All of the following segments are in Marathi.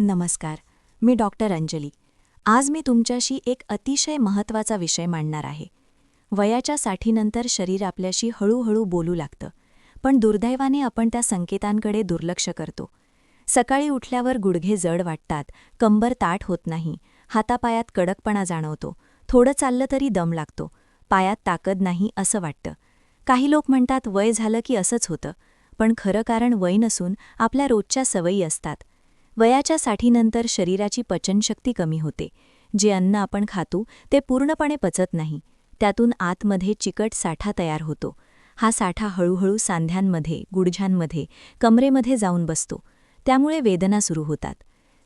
नमस्कार मी डॉक्टर अंजली. आज मी तुमच्याशी एक अतिशय महत्त्वाचा विषय मांडणार आहे. वयाच्या साठीनंतर शरीर आपल्याशी हळूहळू बोलू लागतं पण दुर्दैवाने आपण त्या संकेतांकडे दुर्लक्ष करतो. सकाळी उठल्यावर गुडघे जड वाटतात कंबर ताट होत नाही हातापायात कडकपणा जाणवतो थोडं चाललं तरी दम लागतो पायात ताकद नाही असं वाटतं. काही लोक म्हणतात वय झालं की असंच होतं. पण खरं कारण वय नसून आपल्या रोजच्या सवयी असतात. वयाच्या साठीनंतर शरीराची पचनशक्ती कमी होते. जे अन्न आपण खातो ते पूर्णपणे पचत नाही. त्यातून आतमध्ये चिकट साठा तयार होतो. हा साठा हळूहळू सांध्यांमध्ये गुडझ्यांमध्ये कमरेमध्ये जाऊन बसतो. त्यामुळे वेदना सुरू होतात.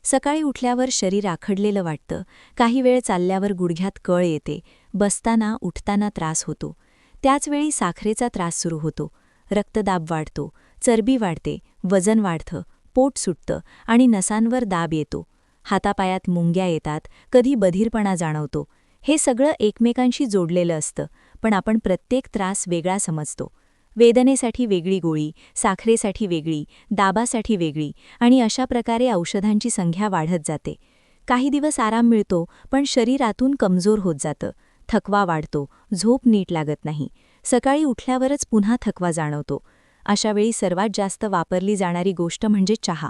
सकाळी उठल्यावर शरीर आखडलेलं वाटतं. काही वेळ चालल्यावर गुडघ्यात कळ येते. बसताना उठताना त्रास होतो. त्याचवेळी साखरेचा त्रास सुरू होतो. रक्तदाब वाढतो. चरबी वाढते. वजन वाढतं. पोट सुटतं आणि नसांवर दाब येतो. हातापायात मुंग्या येतात कधी बधीरपणा जाणवतो. हे सगळं एकमेकांशी जोडलेलं असतं पण आपण प्रत्येक त्रास वेगळा समजतो. वेदनेसाठी वेगळी गोळी साखरेसाठी वेगळी दाबासाठी वेगळी आणि अशा प्रकारे औषधांची संख्या वाढत जाते. काही दिवस आराम मिळतो पण शरीरातून कमजोर होत जातं. थकवा वाढतो झोप नीट लागत नाही. सकाळी उठल्यावरच पुन्हा थकवा जाणवतो. अशावेळी सर्वात जास्त वापरली जाणारी गोष्ट म्हणजे चहा.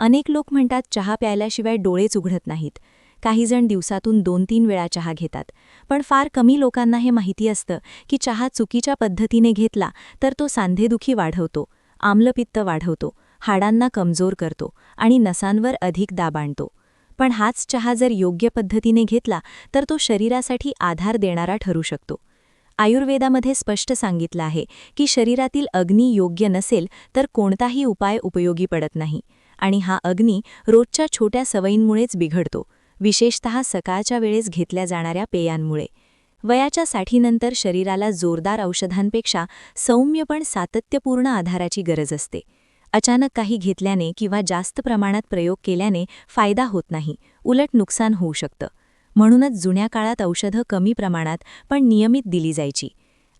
अनेक लोक म्हणतात चहा प्यायल्याशिवाय डोळेच उघडत नाहीत. काहीजण दिवसातून दोन तीन वेळा चहा घेतात. पण फार कमी लोकांना हे माहिती असतं की चहा चुकीच्या पद्धतीने घेतला तर तो सांधेदुखी वाढवतो आम्लपित्त वाढवतो हाडांना कमजोर करतो आणि नसांवर अधिक दाब आणतो. पण हाच चहा जर योग्य पद्धतीने घेतला तर तो शरीरासाठी आधार देणारा ठरू शकतो. आयुर्वेदामध्ये स्पष्ट सांगितलं आहे की शरीरातील अग्नी योग्य नसेल तर कोणताही उपाय उपयोगी पडत नाही. आणि हा अग्नी रोजच्या छोट्या सवयींमुळेच बिघडतो विशेषतः सकाळच्या वेळेस घेतल्या जाणाऱ्या पेयांमुळे. वयाच्या साठीनंतर शरीराला जोरदार औषधांपेक्षा सौम्य पण सातत्यपूर्ण आधाराची गरज असते. अचानक काही घेतल्याने किंवा जास्त प्रमाणात प्रयोग केल्याने फायदा होत नाही उलट नुकसान होऊ शकतं. म्हणूनच जुन्या काळात औषधं कमी प्रमाणात पण नियमित दिली जायची.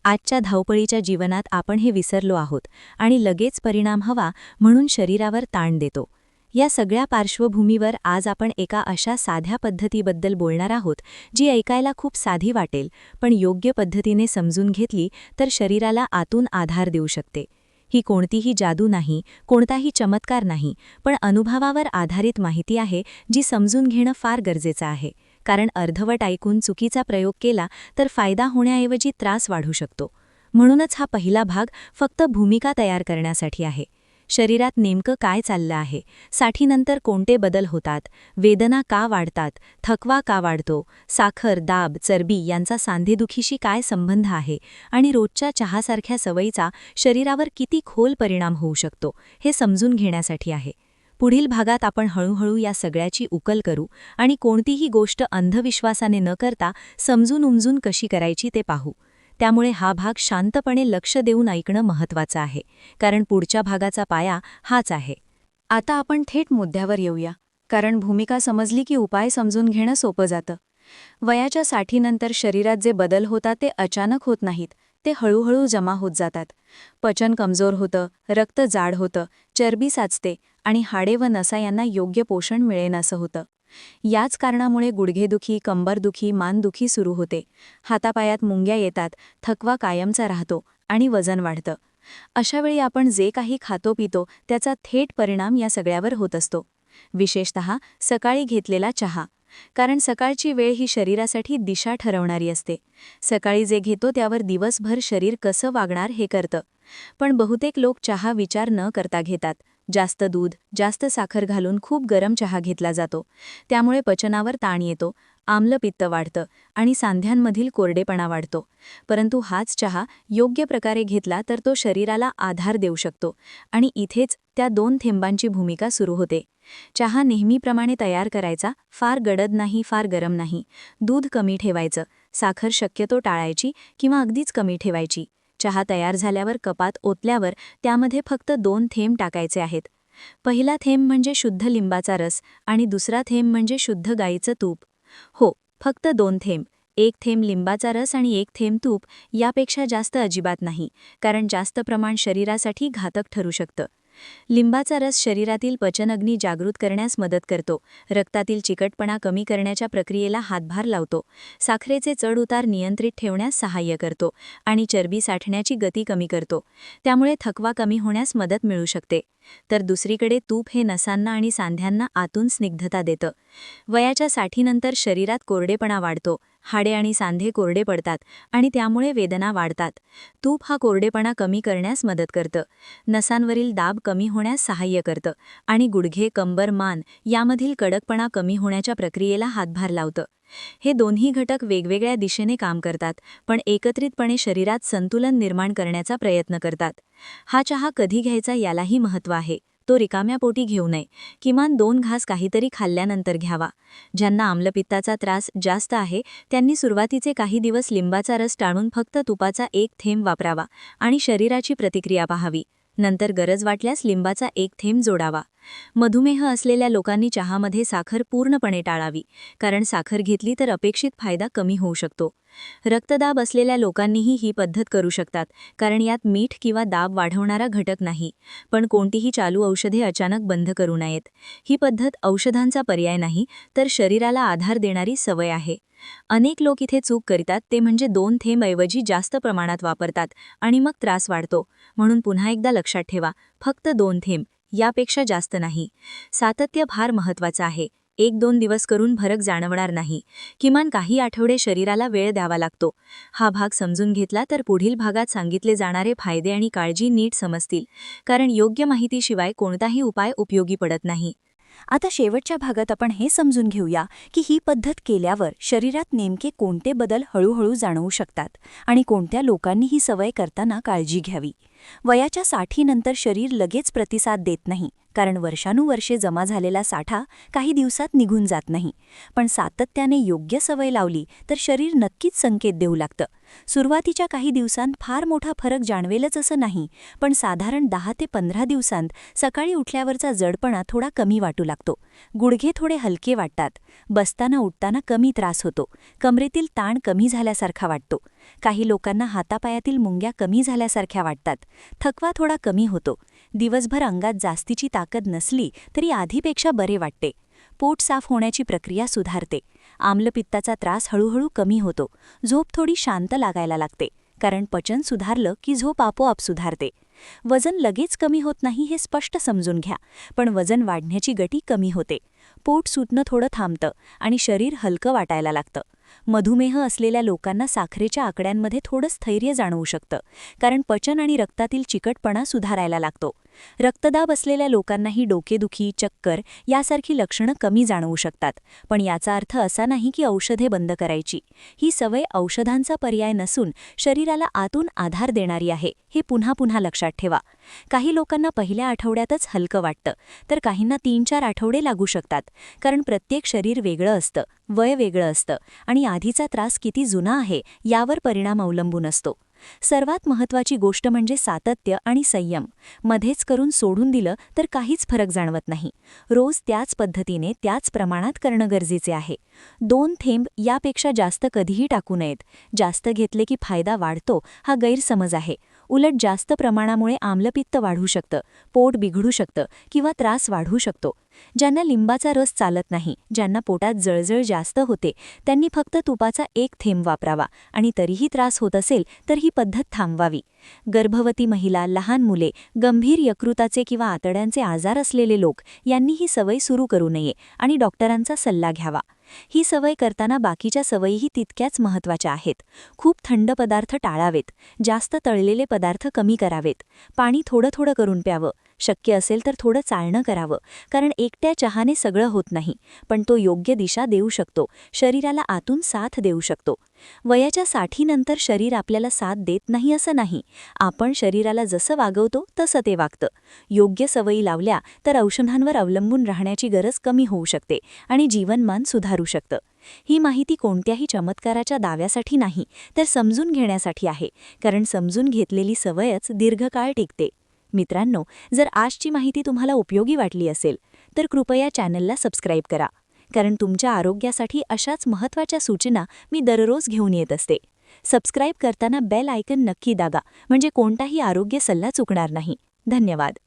आजच्या धावपळीच्या जीवनात आपण हे विसरलो आहोत आणि लगेच परिणाम हवा म्हणून शरीरावर ताण देतो. या सगळ्या पार्श्वभूमीवर आज आपण एका अशा साध्या पद्धतीबद्दल बोलणार आहोत जी ऐकायला खूप साधी वाटेल पण योग्य पद्धतीने समजून घेतली तर शरीराला आतून आधार देऊ शकते. ही कोणतीही जादू नाही कोणताही चमत्कार नाही पण अनुभवावर आधारित माहिती आहे जी समजून घेणं फार गरजेचं आहे. कारण अर्धवट ऐकून चुकीचा प्रयोग केला तर फायदा होण्याऐवजी त्रास वाढू शकतो. म्हणूनच हा पहिला भाग फक्त भूमिका तयार करण्यासाठी आहे. शरीरात नेमकं काय चाललं आहे? साठीनंतर कोणते बदल होतात? वेदना का वाढतात? थकवा का वाढतो? साखर दाब चरबी यांचा सांधेदुखीशी काय संबंध आहे? आणि रोजच्या चहासारख्या सवयीचा शरीरावर किती खोल परिणाम होऊ शकतो? हे समजून घेण्यासाठी आहे. पुढील भागात आपण हळूहळू या सगळ्याची उकल करू आणि कोणतीही गोष्ट अंधविश्वासाने न करता समजून उमजून कशी करायची ते पाहू. त्यामुळे हा भाग शांतपणे लक्ष देऊन ऐकणं महत्त्वाचं आहे कारण पुढच्या भागाचा पाया हाच आहे. आता आपण थेट मुद्द्यावर येऊया कारण भूमिका समजली की उपाय समजून घेणं सोपं जातं. वयाच्या साठीनंतर शरीरात जे बदल होतात ते अचानक होत नाहीत ते हळूहळू जमा होत जातात. पचन कमजोर होतं रक्त जाड होतं चरबी साचते आणि हाडे व नसा यांना योग्य पोषण मिळेनासं होतं. याच कारणामुळे गुडघेदुखी कंबरदुखी मानदुखी सुरू होते. हातापायात मुंग्या येतात थकवा कायमचा राहतो आणि वजन वाढतं. अशावेळी आपण जे काही खातो पितो त्याचा थेट परिणाम या सगळ्यावर होत असतो. विशेषत सकाळी घेतलेला चहा. कारण सकाळची वेळ ही शरीरासाठी दिशा ठरवणारी असते. सकाळी जे घेतो त्यावर दिवसभर शरीर कसं वागणार हे करतं. पण बहुतेक लोक चहा विचार न करता घेतात. जास्त दूध जास्त साखर घालून खूप गरम चहा घेतला जातो. त्यामुळे पचनावर ताण येतो आम्लपित्त वाढतं आणि सांध्यांमधील कोरडेपणा वाढतो. परंतु हाच चहा योग्य प्रकारे घेतला तर तो शरीराला आधार देऊ शकतो आणि इथेच त्या दोन थेंबांची भूमिका सुरू होते. चहा नेहमीप्रमाणे तयार करायचा फार गडद नाही फार गरम नाही. दूध कमी ठेवायचं साखर शक्यतो टाळायची किंवा अगदीच कमी ठेवायची. चहा तयार झाल्यावर कपात ओतल्यावर त्यामध्ये फक्त दोन थेंब टाकायचे आहेत. पहिला थेंब म्हणजे शुद्ध लिंबाचा रस आणि दुसरा थेंब म्हणजे शुद्ध गाईचं तूप. हो फक्त दोन थेंब. एक थेंब लिंबाचा रस आणि एक थेंब तूप यापेक्षा जास्त अजिबात नाही कारण जास्त प्रमाण शरीरासाठी घातक ठरू शकतं. लिंबाचा रस शरीरातील पचनअग्नी जागृत करण्यास मदत करतो. रक्तातील चिकटपणा कमी करण्याच्या प्रक्रियेला हातभार लावतो. साखरेचे चढउतार नियंत्रित ठेवण्यास सहाय्य करतो आणि चरबी साठण्याची गती कमी करतो. त्यामुळे थकवा कमी होण्यास मदत मिळू शकते. तर दुसरीकडे तूप हे नसांना आणि सांध्यांना आतून स्निग्धता देतं. वयाच्या साठीनंतर शरीरात कोरडेपणा वाढतो हाडे आणि सांधे कोरडे पडतात आणि त्यामुळे वेदना वाढतात. तूप हा कोरडेपणा कमी करण्यास मदत करतं. नसांवरील दाब कमी होण्यास सहाय्य करतं आणि गुडघे कंबर मान यामधील कडकपणा कमी होण्याच्या प्रक्रियेला हातभार लावतं. हे दोन्ही घटक वेगवेगळ्या दिशेने काम करतात पण एकत्रितपणे शरीरात संतुलन निर्माण करण्याचा प्रयत्न करतात. हा चहा कधी घ्यायचा यालाही महत्त्व आहे. तो रिकाम्या पोटी घेऊ नये. किमान दोन घास काहीतरी खाल्ल्यानंतर घ्यावा. ज्यांना आम्लपित्ताचा त्रास जास्त आहे त्यांनी सुरुवातीचे काही दिवस लिंबाचा रस टाळून फक्त तुपाचा एक थेंब वापरावा आणि शरीराची प्रतिक्रिया पाहावी. नंतर गरज वाटल्यास लिंबाचा एक थेंब जोडावा. मधुमेह असलेल्या लोकांनी चहामध्ये साखर पूर्णपणे टाळावी कारण साखर घेतली तर अपेक्षित फायदा कमी होऊ शकतो. रक्तदाब असलेल्या लोकांनीही ही पद्धत करू शकतात कारण यात मीठ किंवा दाब वाढवणारा घटक नाही पण कोणतीही चालू औषधे अचानक बंद करू नयेत. ही पद्धत औषधांचा पर्याय नाही तर शरीराला आधार देणारी सवय आहे. अनेक लोक इथे चूक करतात ते म्हणजे दोन थेंबऐवजी जास्त प्रमाणात वापरतात आणि मग त्रास वाढतो. म्हणून पुन्हा एकदा लक्षात ठेवा फक्त दोन थेंब. यापेक्षा जास्त नाही. सातत्य फार महत्वाचं आहे. एक दोन दिवस करून फरक जाणवणार नाही. किमान काही आठवडे शरीराला वेळ द्यावा लागतो. हा भाग समजून घेतला तर पुढील भागात सांगितले जाणारे फायदे आणि काळजी नीट समजतील कारण योग्य माहितीशिवाय कोणताही उपाय उपयोगी पडत नाही. आता शेवटच्या भागात आपण हे समजून घेऊया की ही पद्धत केल्यावर शरीरात नेमके कोणते बदल हळूहळू जाणवू शकतात आणि कोणत्या लोकांनी ही सवय करताना काळजी घ्यावी. वयाच्या साठीनंतर शरीर लगेच प्रतिसाद देत नाही कारण वर्षानुवर्षे जमा झालेला साठा काही दिवसात निघून जात नाही. पण सातत्याने योग्य सवय लावली तर शरीर नक्कीच संकेत देऊ लागतं. सुरुवातीच्या काही दिवसांत फार मोठा फरक जाणवेलच असं नाही पण साधारण दहा ते पंधरा दिवसांत सकाळी उठल्यावरचा जडपणा थोडा कमी वाटू लागतो. गुडघे थोडे हलके वाटतात. बसताना उठताना कमी त्रास होतो. कमरेतील ताण कमी झाल्यासारखा वाटतो. काही लोकांना हातापायातील मुंग्या कमी झाल्यासारख्या वाटतात. थकवा थोडा कमी होतो. दिवसभर अंगात जास्तीची ताकद नसली तरी आधीपेक्षा बरे वाटते. पोट साफ होण्याची प्रक्रिया सुधारते. आम्लपित्ताचा त्रास हळूहळू कमी होतो. झोप थोडी शांत लागायला लागते. कारण पचन सुधारलं की झोप आपोआप सुधारते. वजन लगेच कमी होत नाही हे स्पष्ट समजून घ्या. पण वजन वाढण्याची गटी कमी होते. पोट सुटणं थोडं थांबतं आणि शरीर हलकं वाटायला लागतं. मधुमेह असलेल्या लोकांना साखरेच्या आकड्यांमध्ये थोडं स्थैर्य जाणवू शकतं कारण पचन आणि रक्तातील चिकटपणा सुधारायला लागतो. रक्तदाब असलेल्या लोकांनाही डोकेदुखी चक्कर यासारखी लक्षणं कमी जाणवू शकतात. पण याचा अर्थ असा नाही की औषधे बंद करायची. ही सवय औषधांचा पर्याय नसून शरीराला आतून आधार देणारी आहे हे पुन्हा पुन्हा लक्षात ठेवा. काही लोकांना पहिल्या आठवड्यातच हलकं वाटतं तर काहींना तीन चार आठवडे लागू शकतात. कारण प्रत्येक शरीर वेगळं असतं वय वेगळं असतं आणि आधीचा त्रास किती जुना आहे यावर परिणाम अवलंबून असतो. सर्वात महत्त्वाची गोष्ट म्हणजे सातत्य आणि संयम. मध्येच करून सोडून दिलं तर काहीच फरक जाणवत नाही. रोज त्याच पद्धतीने त्याच प्रमाणात करणं गरजेचे आहे. दोन थेंब यापेक्षा जास्त कधीही टाकू नयेत. जास्त घेतले की फायदा वाढतो हा गैरसमज आहे. उलट जास्त प्रमाणामुळे आम्लपित्त वाढू शकतं पोट बिघडू शकतं किंवा त्रास वाढू शकतो. ज्यांना लिंबाचा रस चालत नाही ज्यांना पोटात जळजळ जास्त होते त्यांनी फक्त तुपाचा एक थेंब वापरावा आणि तरीही त्रास होत असेल तर ही पद्धत थांबवावी. गर्भवती महिला लहान मुले गंभीर यकृताचे किंवा आतड्यांचे आजार असलेले लोक यांनी ही सवय सुरू करू नये आणि डॉक्टरांचा सल्ला घ्यावा. ही सवय करताना बाकीच्या सवयीही तितक्याच महत्त्वाच्या आहेत. खूप थंड पदार्थ टाळावेत. जास्त तळलेले पदार्थ कमी करावेत. पाणी थोडं थोडं करून प्यावं. शक्य असेल तर थोडं चालणं करावं कारण एकट्या चहाने सगळं होत नाही पण तो योग्य दिशा देऊ शकतो शरीराला आतून साथ देऊ शकतो. वयाच्या साठीनंतर शरीर आपल्याला साथ देत नाही असं नाही आपण शरीराला जसं वागवतो तसं ते वागतं. योग्य सवयी लावल्या तर औषधांवर अवलंबून राहण्याची गरज कमी होऊ शकते आणि जीवनमान सुधारू शकतं. ही माहिती कोणत्याही चमत्काराच्या दाव्यासाठी नाही तर समजून घेण्यासाठी आहे कारण समजून घेतलेली सवयच दीर्घकाळ टिकते. मित्रांनो जर आजची माहिती तुम्हाला उपयोगी वाटली असेल तर कृपया चॅनलला सबस्क्राईब करा. कारण तुमच्या आरोग्यासाठी अशाच महत्त्वाच्या सूचना मी दररोज घेऊन येत असते. सबस्क्राईब करताना बेल आयकन नक्की दागा म्हणजे कोणताही आरोग्य सल्ला चुकणार नाही. धन्यवाद.